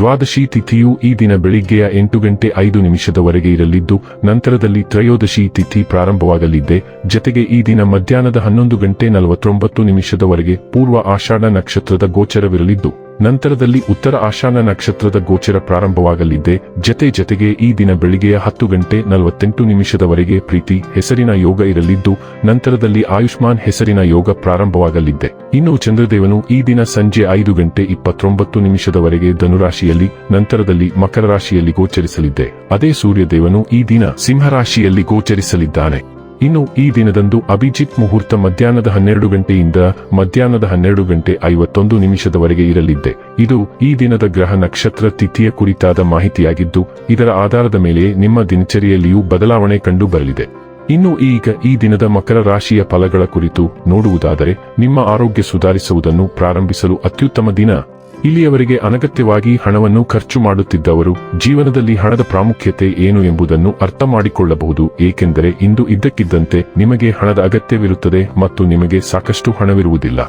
ದ್ವಾದಶಿ ತಿಥಿಯು ಈ ದಿನ ಬೆಳಿಗ್ಗೆಯ ಎಂಟು ಗಂಟೆ ಐದು ನಿಮಿಷದವರೆಗೆ ಇರಲಿದ್ದು, ನಂತರದಲ್ಲಿ ತ್ರಯೋದಶಿ ತಿಥಿ ಪ್ರಾರಂಭವಾಗಲಿದ್ದೆ. ಜತೆಗೆ ಈ ದಿನ ಮಧ್ಯಾಹ್ನದ ಹನ್ನೊಂದು ಗಂಟೆ ನಲವತ್ತೊಂಬತ್ತು ನಿಮಿಷದವರೆಗೆ ಪೂರ್ವ ಆಷಾಢ ನಕ್ಷತ್ರದ ಗೋಚರವಿರಲಿದ್ದು ನಂತರದಲ್ಲಿ ಉತ್ತರ ಆಶಾನ ನಕ್ಷತ್ರದ ಗೋಚರ ಪ್ರಾರಂಭವಾಗಲಿದೆ. ಜತೆ ಜತೆಗೆ ಈ ದಿನ ಬೆಳಿಗ್ಗೆಯ ಹತ್ತು ಗಂಟೆ ನಲವತ್ತೆಂಟು ನಿಮಿಷದವರೆಗೆ ಪ್ರೀತಿ, ಹೆಸರಿನ ಯೋಗ ಇರಲಿದ್ದು, ನಂತರದಲ್ಲಿ ಆಯುಷ್ಮಾನ್ ಹೆಸರಿನ ಯೋಗ ಪ್ರಾರಂಭವಾಗಲಿದೆ. ಇನ್ನು ಚಂದ್ರದೇವನು ಈ ದಿನ ಸಂಜೆ ಐದು ಗಂಟೆ ಇಪ್ಪತ್ತೊಂಬತ್ತು ನಿಮಿಷದವರೆಗೆ ಧನುರಾಶಿಯಲ್ಲಿ, ನಂತರದಲ್ಲಿ ಮಕರ ರಾಶಿಯಲ್ಲಿ ಗೋಚರಿಸಲಿದ್ದೆ ಅದೇ ಸೂರ್ಯದೇವನು ಈ ದಿನ ಸಿಂಹರಾಶಿಯಲ್ಲಿ ಗೋಚರಿಸಲಿದ್ದಾನೆ. ಇನ್ನು ಈ ದಿನದಂದು ಅಭಿಜಿತ್ ಮುಹೂರ್ತ ಮಧ್ಯಾಹ್ನದ ಹನ್ನೆರಡು ಗಂಟೆಯಿಂದ ಮಧ್ಯಾಹ್ನದ ಹನ್ನೆರಡು ಗಂಟೆ ಐವತ್ತೊಂದು ನಿಮಿಷದವರೆಗೆ ಇರಲಿದ್ದೆ. ಇದು ಈ ದಿನದ ಗ್ರಹ ನಕ್ಷತ್ರ ತಿಥಿಯ ಕುರಿತಾದ ಮಾಹಿತಿಯಾಗಿದ್ದು, ಇದರ ಆಧಾರದ ಮೇಲೆ ನಿಮ್ಮ ದಿನಚರಿಯಲ್ಲಿಯೂ ಬದಲಾವಣೆ ಕಂಡು ಬರಲಿದೆ ಇನ್ನು ಈಗ ಈ ದಿನದ ಮಕರ ರಾಶಿಯ ಫಲಗಳ ಕುರಿತು ನೋಡುವುದಾದರೆ, ನಿಮ್ಮ ಆರೋಗ್ಯ ಸುಧಾರಿಸುವುದನ್ನು ಪ್ರಾರಂಭಿಸಲು ಅತ್ಯುತ್ತಮ ದಿನ. ಇಲ್ಲಿಯವರೆಗೆ ಅನಗತ್ಯವಾಗಿ ಹಣವನ್ನು ಖರ್ಚು ಮಾಡುತ್ತಿದ್ದವರು, ಜೀವನದಲ್ಲಿ ಹಣದ ಪ್ರಾಮುಖ್ಯತೆ ಏನು ಎಂಬುದನ್ನು ಅರ್ಥ ಮಾಡಿಕೊಳ್ಳಬಹುದು, ಏಕೆಂದರೆ ಇಂದು ಇದ್ದಕ್ಕಿದ್ದಂತೆ ನಿಮಗೆ ಹಣದ ಅಗತ್ಯವಿರುತ್ತದೆ ಮತ್ತು ನಿಮಗೆ ಸಾಕಷ್ಟು ಹಣವಿರುವುದಿಲ್ಲ.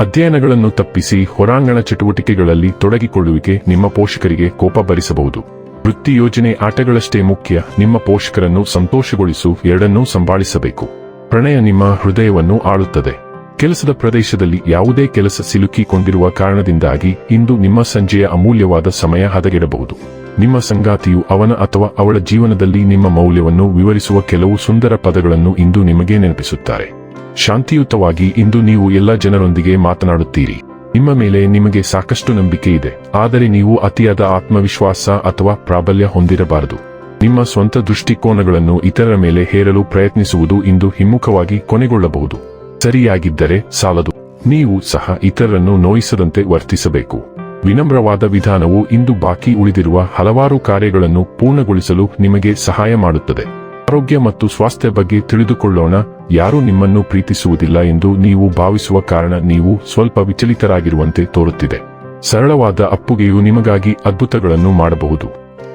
ಅಧ್ಯಯನಗಳನ್ನು ತಪ್ಪಿಸಿ ಹೊರಾಂಗಣ ಚಟುವಟಿಕೆಗಳಲ್ಲಿ ತೊಡಗಿಕೊಳ್ಳುವಿಕೆ ನಿಮ್ಮ ಪೋಷಕರಿಗೆ ಕೋಪ ಭರಿಸಬಹುದು. ವೃತ್ತಿ ಯೋಜನೆ ಆಟಗಳಷ್ಟೇ ಮುಖ್ಯ, ನಿಮ್ಮ ಪೋಷಕರನ್ನು ಸಂತೋಷಗೊಳಿಸು, ಎರಡನ್ನೂ ಸಂಭಾಳಿಸಬೇಕು. ಪ್ರಣಯ ನಿಮ್ಮ ಹೃದಯವನ್ನು ಆಳುತ್ತದೆ. ಕೆಲಸದ ಪ್ರದೇಶದಲ್ಲಿ ಯಾವುದೇ ಕೆಲಸ ಸಿಲುಕಿಕೊಂಡಿರುವ ಕಾರಣದಿಂದಾಗಿ ಇಂದು ನಿಮ್ಮ ಸಂಜೆಯ ಅಮೂಲ್ಯವಾದ ಸಮಯ ಹದಗೆಡಬಹುದು. ನಿಮ್ಮ ಸಂಗಾತಿಯು ಅವನ ಅಥವಾ ಅವಳ ಜೀವನದಲ್ಲಿ ನಿಮ್ಮ ಮೌಲ್ಯವನ್ನು ವಿವರಿಸುವ ಕೆಲವು ಸುಂದರ ಪದಗಳನ್ನು ಇಂದು ನಿಮಗೆ ನೆನಪಿಸುತ್ತಾರೆ. ಶಾಂತಿಯುತವಾಗಿ ಇಂದು ನೀವು ಎಲ್ಲ ಜನರೊಂದಿಗೆ ಮಾತನಾಡುತ್ತೀರಿ. ನಿಮ್ಮ ಮೇಲೆ ನಿಮಗೆ ಸಾಕಷ್ಟು ನಂಬಿಕೆ ಇದೆ. ಆದರೆ ನೀವು ಅತಿಯಾದ ಆತ್ಮವಿಶ್ವಾಸ ಅಥವಾ ಪ್ರಾಬಲ್ಯ ಹೊಂದಿರಬಾರದು. ನಿಮ್ಮ ಸ್ವಂತ ದೃಷ್ಟಿಕೋನಗಳನ್ನು ಇತರರ ಮೇಲೆ ಹೇರಲು ಪ್ರಯತ್ನಿಸುವುದು ಇಂದು ಹಿಮ್ಮುಖವಾಗಿ ಕೊನೆಗೊಳ್ಳಬಹುದು. ಸರಿಯಾಗಿದ್ದರೆ ಸಾಲದು. ನೀವು ಸಹ ಇತರರನ್ನು ನೋಯಿಸದಂತೆ ವರ್ತಿಸಬೇಕು. ವಿನಮ್ರವಾದ ವಿಧಾನವು ಇಂದು ಬಾಕಿ ಉಳಿದಿರುವ ಹಲವಾರು ಕಾರ್ಯಗಳನ್ನು ಪೂರ್ಣಗೊಳಿಸಲು ನಿಮಗೆ ಸಹಾಯ ಮಾಡುತ್ತದೆ. ಆರೋಗ್ಯ ಮತ್ತು ಸ್ವಾಸ್ಥ್ಯ ಬಗ್ಗೆ ತಿಳಿದುಕೊಳ್ಳೋಣ. ಯಾರೂ ನಿಮ್ಮನ್ನು ಪ್ರೀತಿಸುವುದಿಲ್ಲ ಎಂದು ನೀವು ಭಾವಿಸುವ ಕಾರಣ ನೀವು ಸ್ವಲ್ಪ ವಿಚಲಿತರಾಗಿರುವಂತೆ ತೋರುತ್ತಿದೆ. ಸರಳವಾದ ಅಪ್ಪುಗೆಯು ನಿಮಗಾಗಿ ಅದ್ಭುತಗಳನ್ನು ಮಾಡಬಹುದು.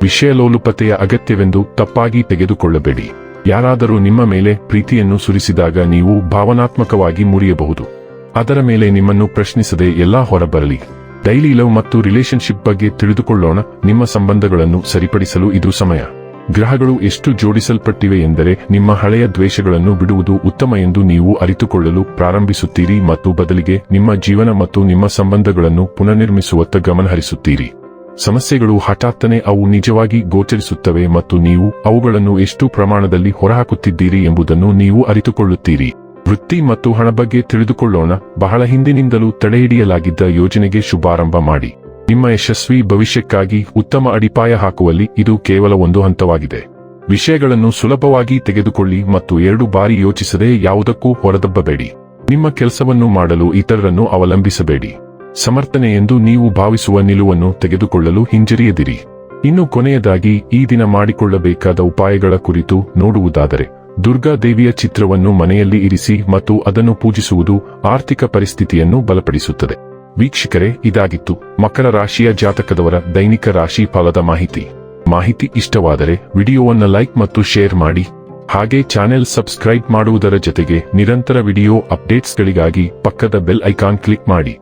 ವಿಷಯಲೋಲುಪತೆಯ ಅಗತ್ಯವೆಂದು ತಪ್ಪಾಗಿ ತೆಗೆದುಕೊಳ್ಳಬೇಡಿ. ಯಾರಾದರೂ ನಿಮ್ಮ ಮೇಲೆ ಪ್ರೀತಿಯನ್ನು ಸುರಿಸಿದಾಗ ನೀವು ಭಾವನಾತ್ಮಕವಾಗಿ ಮುರಿಯಬಹುದು. ಅದರ ಮೇಲೆ ನಿಮ್ಮನ್ನು ಪ್ರಶ್ನಿಸದೆ ಎಲ್ಲಾ ಹೊರಬರಲಿ. ಡೈಲಿ ಲವ್ ಮತ್ತು ರಿಲೇಶನ್ಶಿಪ್ ಬಗ್ಗೆ ತಿಳಿದುಕೊಳ್ಳೋಣ. ನಿಮ್ಮ ಸಂಬಂಧಗಳನ್ನು ಸರಿಪಡಿಸಲು ಇದು ಸಮಯ. ಗ್ರಹಗಳು ಎಷ್ಟು ಜೋಡಿಸಲ್ಪಟ್ಟಿವೆ ಎಂದರೆ ನಿಮ್ಮ ಹಳೆಯ ದ್ವೇಷಗಳನ್ನು ಬಿಡುವುದು ಉತ್ತಮ ಎಂದು ನೀವು ಅರಿತುಕೊಳ್ಳಲು ಪ್ರಾರಂಭಿಸುತ್ತೀರಿ ಮತ್ತು ಬದಲಿಗೆ ನಿಮ್ಮ ಜೀವನ ಮತ್ತು ನಿಮ್ಮ ಸಂಬಂಧಗಳನ್ನು ಪುನರ್ನಿರ್ಮಿಸುವತ್ತ ಗಮನಹರಿಸುತ್ತೀರಿ. ಸಮಸ್ಯೆಗಳು ಹಠಾತ್ತನೆ ಅವು ನಿಜವಾಗಿ ಗೋಚರಿಸುತ್ತವೆ ಮತ್ತು ನೀವು ಅವುಗಳನ್ನು ಎಷ್ಟು ಪ್ರಮಾಣದಲ್ಲಿ ಹೊರಹಾಕುತ್ತಿದ್ದೀರಿ ಎಂಬುದನ್ನು ನೀವು ಅರಿತುಕೊಳ್ಳುತ್ತೀರಿ. ವೃತ್ತಿ ಮತ್ತು ಹಣ ಬಗ್ಗೆ ತಿಳಿದುಕೊಳ್ಳೋಣ. ಬಹಳ ಹಿಂದಿನಿಂದಲೂ ತಡೆಹಿಡಿಯಲಾಗಿದ್ದ ಯೋಜನೆಗೆ ಶುಭಾರಂಭ ಮಾಡಿ. ನಿಮ್ಮ ಯಶಸ್ವಿ ಭವಿಷ್ಯಕ್ಕಾಗಿ ಉತ್ತಮ ಅಡಿಪಾಯ ಹಾಕುವಲ್ಲಿ ಇದು ಕೇವಲ ಒಂದು ಹಂತವಾಗಿದೆ. ವಿಷಯಗಳನ್ನು ಸುಲಭವಾಗಿ ತೆಗೆದುಕೊಳ್ಳಿ ಮತ್ತು ಎರಡು ಬಾರಿ ಯೋಚಿಸದೆ ಯಾವುದಕ್ಕೂ ಹೊರದಬ್ಬಬೇಡಿ. ನಿಮ್ಮ ಕೆಲಸವನ್ನು ಮಾಡಲು ಇತರರನ್ನು ಅವಲಂಬಿಸಬೇಡಿ. ಸಮರ್ಥನೆ ಎಂದು ನೀವು ಭಾವಿಸುವ ನಿಲುವನ್ನು ತೆಗೆದುಕೊಳ್ಳಲು ಹಿಂಜರಿಯದಿರಿ. ಇನ್ನು ಕೊನೆಯದಾಗಿ, ಈ ದಿನ ಮಾಡಿಕೊಳ್ಳಬೇಕಾದ ಉಪಾಯಗಳ ಕುರಿತು ನೋಡುವುದಾದರೆ, ದುರ್ಗಾ ದೇವಿಯ ಚಿತ್ರವನ್ನು ಮನೆಯಲ್ಲಿ ಇರಿಸಿ ಮತ್ತು ಅದನ್ನು ಪೂಜಿಸುವುದು ಆರ್ಥಿಕ ಪರಿಸ್ಥಿತಿಯನ್ನು ಬಲಪಡಿಸುತ್ತದೆ. ವೀಕ್ಷಕರೇ, ಇದಾಗಿತ್ತು. ಮಕರ ರಾಶಿಯ ಜಾತಕದವರ ದೈನಿಕ ರಾಶಿ ಫಲದ ಮಾಹಿತಿ. ಮಾಹಿತಿ ಇಷ್ಟವಾದರೆ ವಿಡಿಯೋವನ್ನು ಲೈಕ್ ಮತ್ತು ಶೇರ್ ಮಾಡಿ. ಹಾಗೆ ಚಾನೆಲ್ ಸಬ್ಸ್ಕ್ರೈಬ್ ಮಾಡುವುದರ ಜೊತೆಗೆ ನಿರಂತರ ವಿಡಿಯೋ ಅಪ್ಡೇಟ್ಸ್ಗಳಿಗಾಗಿ ಪಕ್ಕದ ಬೆಲ್ ಐಕಾನ್ ಕ್ಲಿಕ್ ಮಾಡಿ.